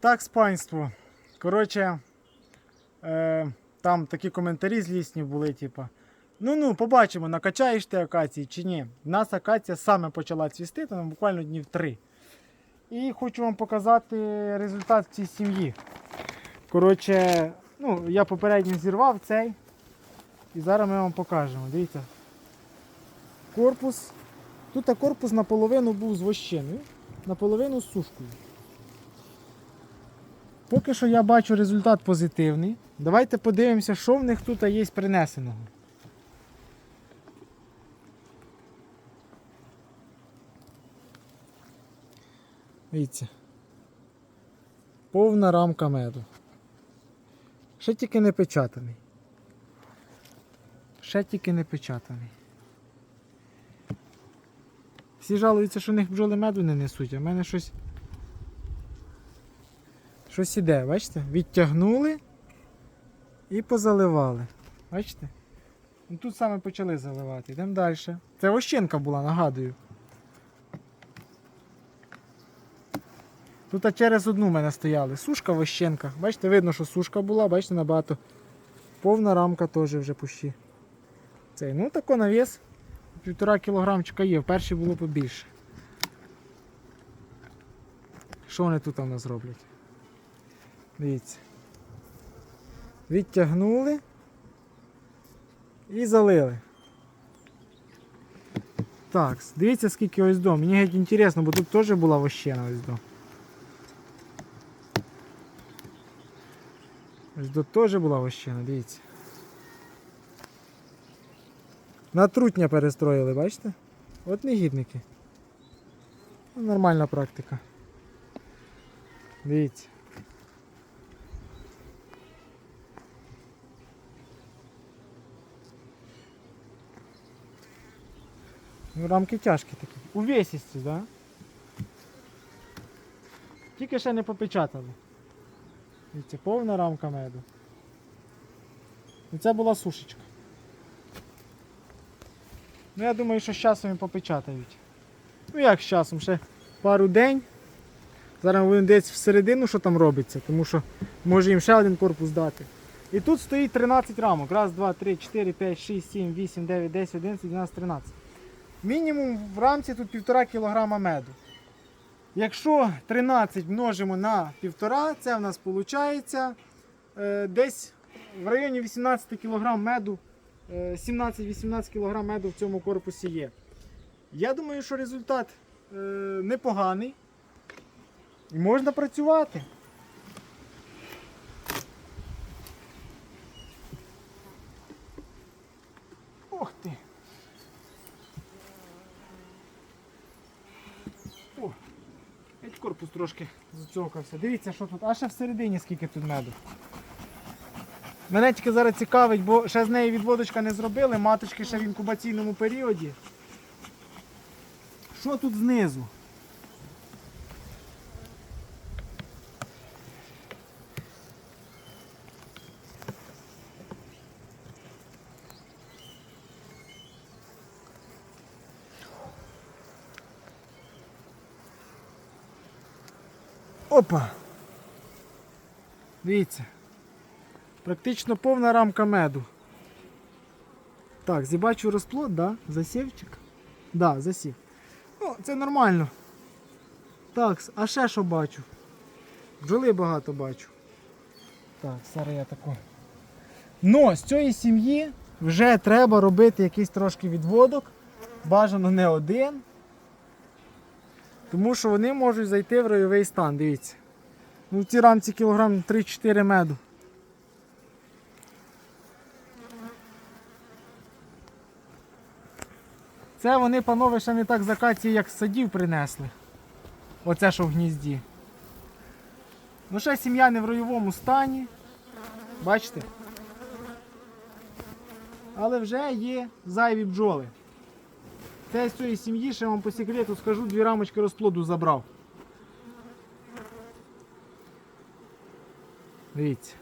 Так, спанство. Коротше, е, там такі коментарі злісні були, типу. Ну ну, побачимо, накачаєш ти акації чи ні. У нас акація саме почала цвісти, там буквально днів три. І хочу вам показати результат в цій сім'ї. Коротше, ну, я попередньо зірвав цей. І зараз ми вам покажемо. Дивіться. Корпус. Тут корпус наполовину був з вощиною, наполовину з сушкою. Поки що я бачу результат позитивний. Давайте подивимося, що в них тут є принесеного. Дивіться. Повна рамка меду. Ще тільки не печатаний. Ще тільки не печатаний. Всі жалуються, що в них бджоли меду не несуть, а в мене щось. Щось іде, бачите? Відтягнули і позаливали. Бачите? Ну, Тут саме почали заливати. Йдемо далі. Це ощенка була, нагадую. Тут через одну в мене стояли. Сушка в ощенках. Бачите, видно, що сушка була, бачите, набагато. Повна рамка теж вже пущі. Цей, ну тако навіс. Півтора кілограмчика є, в першій було побільше. Що вони тут у нас роблять? Дивіться. Відтягнули і залили. Так, дивіться скільки ось до. Мені геть інтересно, бо тут теж була вощена ось до. Ось до теж була вощена, дивіться. На трутня перестроїли, бачите? От негідники. Ну, Нормальна практика. Дивіться. Ну, рамки тяжкі такі. Увесісті, да? Тільки ще не попечатали. Дивіться, повна рамка меду. І це була сушечка. Ну я думаю, що з часом і попечатають. Ну як з часом, ще пару день. Зараз будемо десь всередину, що там робиться, тому що може їм ще один корпус дати. І тут стоїть 13 рамок. Раз, два, три, 4, 5, 6, 7, 8, 9, 10, 11, 12, 13. Мінімум в рамці тут 1,5 кг меду. Якщо 13 множимо на 1,5, це в нас виходить е, десь в районі 18 кг меду, е, 17-18 кг меду в цьому корпусі є. Я думаю, що результат е, непоганий. І можна працювати. Ох ти. О, геть корпус трошки зацьокався. Дивіться, що тут. А ще всередині скільки тут меду. Мене тільки зараз цікавить, бо ще з неї відводочка не зробили, маточки ще в інкубаційному періоді. Що тут знизу? Опа! Дивіться. Практично повна рамка меду. Так, зібачу розплод, да? Засівчик? Да, засів. Ну, це нормально. Так, а ще що бачу? Бджоли багато бачу. Так, зараз я тако. Ну, з цієї сім'ї вже треба робити якийсь трошки відводок. Бажано не один. Тому що вони можуть зайти в ройовий стан, дивіться. Ну, в цій рамці кілограм 3-4 меду. Це вони, панове, ще не так з акації, як садів принесли. Оце що в гнізді. Ну ще сім'я не в ройовому стані. Бачите? Але вже є зайві бджоли. Це з цієї сім'ї, ще вам по секрету скажу, дві рамочки розплоду забрав. Дивіться.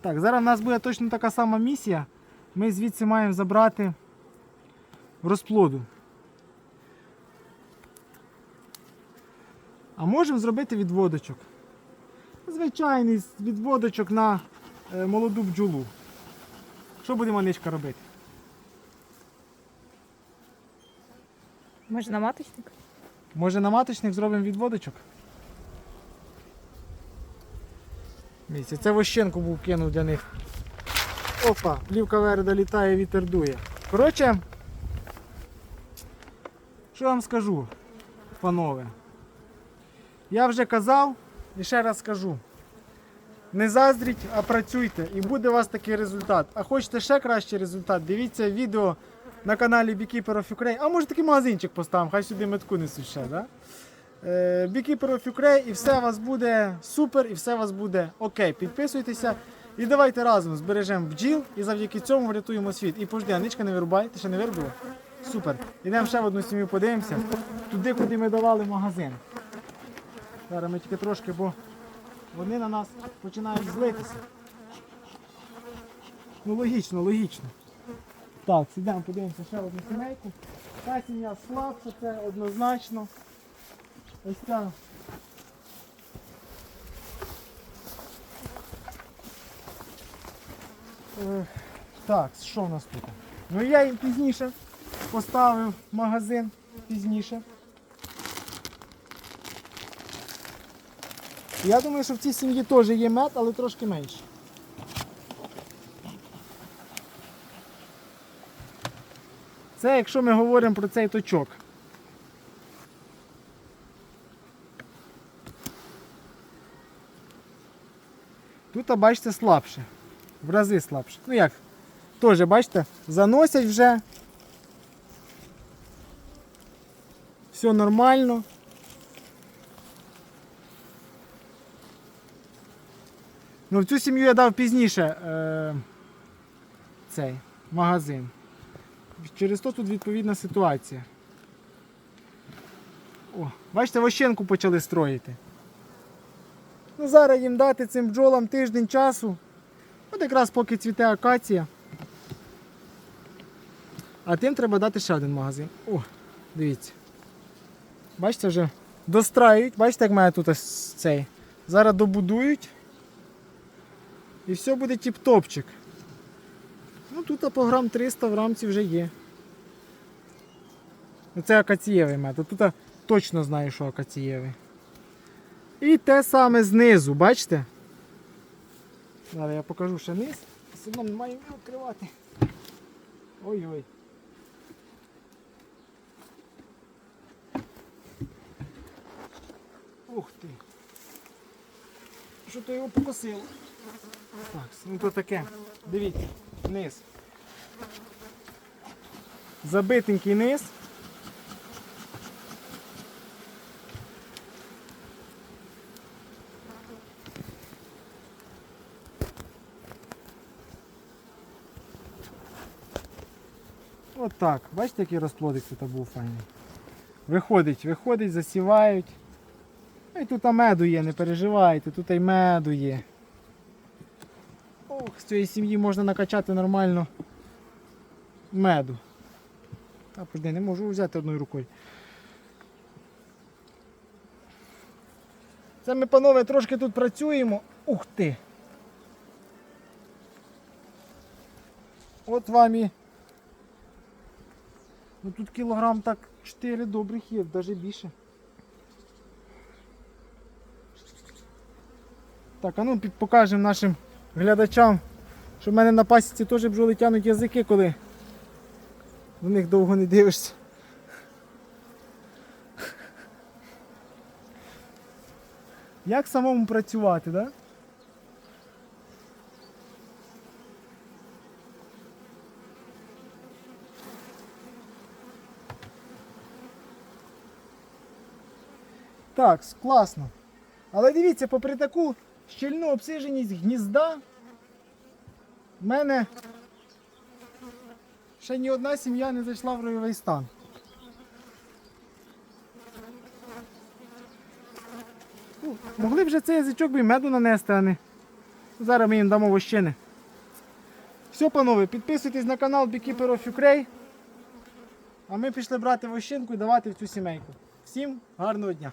Так, зараз в нас буде точно така сама місія. Ми звідси маємо забрати розплоду. А можемо зробити відводочок. Звичайний відводочок на е, молоду бджолу. Що буде маничка робити? Може на маточник? Може на маточник зробимо відводочок? Місяць. Це вощенку був кинув для них. Опа, плівка вереда літає, вітер дує. Коротше, що вам скажу, панове? Я вже казав і ще раз скажу. Не заздріть, а працюйте, і буде у вас такий результат. А хочете ще кращий результат? Дивіться відео на каналі Beekeeper of Ukraine. А може такий магазинчик поставимо, хай сюди метку несуть ще. Да? Е, Beekeeper of Ukraine, і все у вас буде супер, і все у вас буде окей. Підписуйтеся і давайте разом збережемо бджіл і завдяки цьому врятуємо світ. І пожди, Аничка не вирубай, ти ще не вирубила? Супер. Ідемо ще в одну сім'ю подивимося. Туди, куди ми давали магазин. Зараз ми тільки трошки, бо вони на нас починають злитися. Ну логічно, логічно. Так, сідемо, подивимося ще одну сімейку. Та сім'я слабша, це однозначно. Ось ця. Е, Так, що в нас тут? Ну я їм пізніше поставив магазин пізніше. Я думаю, що в цій сім'ї теж є мед, але трошки менше. Це якщо ми говоримо про цей точок. Тут, бачите, слабше. В рази слабше. Ну як? Теж, бачите, заносять вже. Все нормально. Ну, в цю сім'ю я дав пізніше е, цей магазин. Через то тут відповідна ситуація. О, бачите, вощенку почали строїти. Ну, зараз їм дати цим бджолам тиждень часу. От якраз поки цвіте акація. А тим треба дати ще один магазин. О, дивіться. Бачите, вже достраюють. Бачите, як має тут ось цей. Зараз добудують. І все буде тіп-топчик. Ну тут по грам 300 в рамці вже є. Ну, Це акацієвий метод. Тут точно знаю, що акацієвий. І те саме знизу, бачите? Зараз я покажу ще низ. Все не маю відкривати. Ой-ой. Ух ти. Що то його покосило? Так, ну то таке. Дивіться, низ. Забитенький низ. От так. Бачите, який розплодик тут був файний. Виходить, виходить, засівають. І тут меду є, не переживайте, тут і меду є. З цієї сім'ї можна накачати нормально меду. Та подивись, не можу взяти одною рукою. Це ми, панове, трошки тут працюємо. Ух ти! От вам і. Ну тут кілограм так 4 добрих є, навіть більше. Так, а ну покажемо нашим глядачам, що в мене на пасіці теж бджоли тянуть язики, коли до них довго не дивишся. Як самому працювати, так? Да? Так, класно. Але дивіться, попри таку щільну обсиженість гнізда, в мене ще ні одна сім'я не зайшла в ройовий стан. Могли б вже цей язичок би меду нанести, а не. Зараз ми їм дамо вощини. Все, панове, підписуйтесь на канал Beekeeper of Ukraine. А ми пішли брати вощинку і давати в цю сімейку. Всім гарного дня!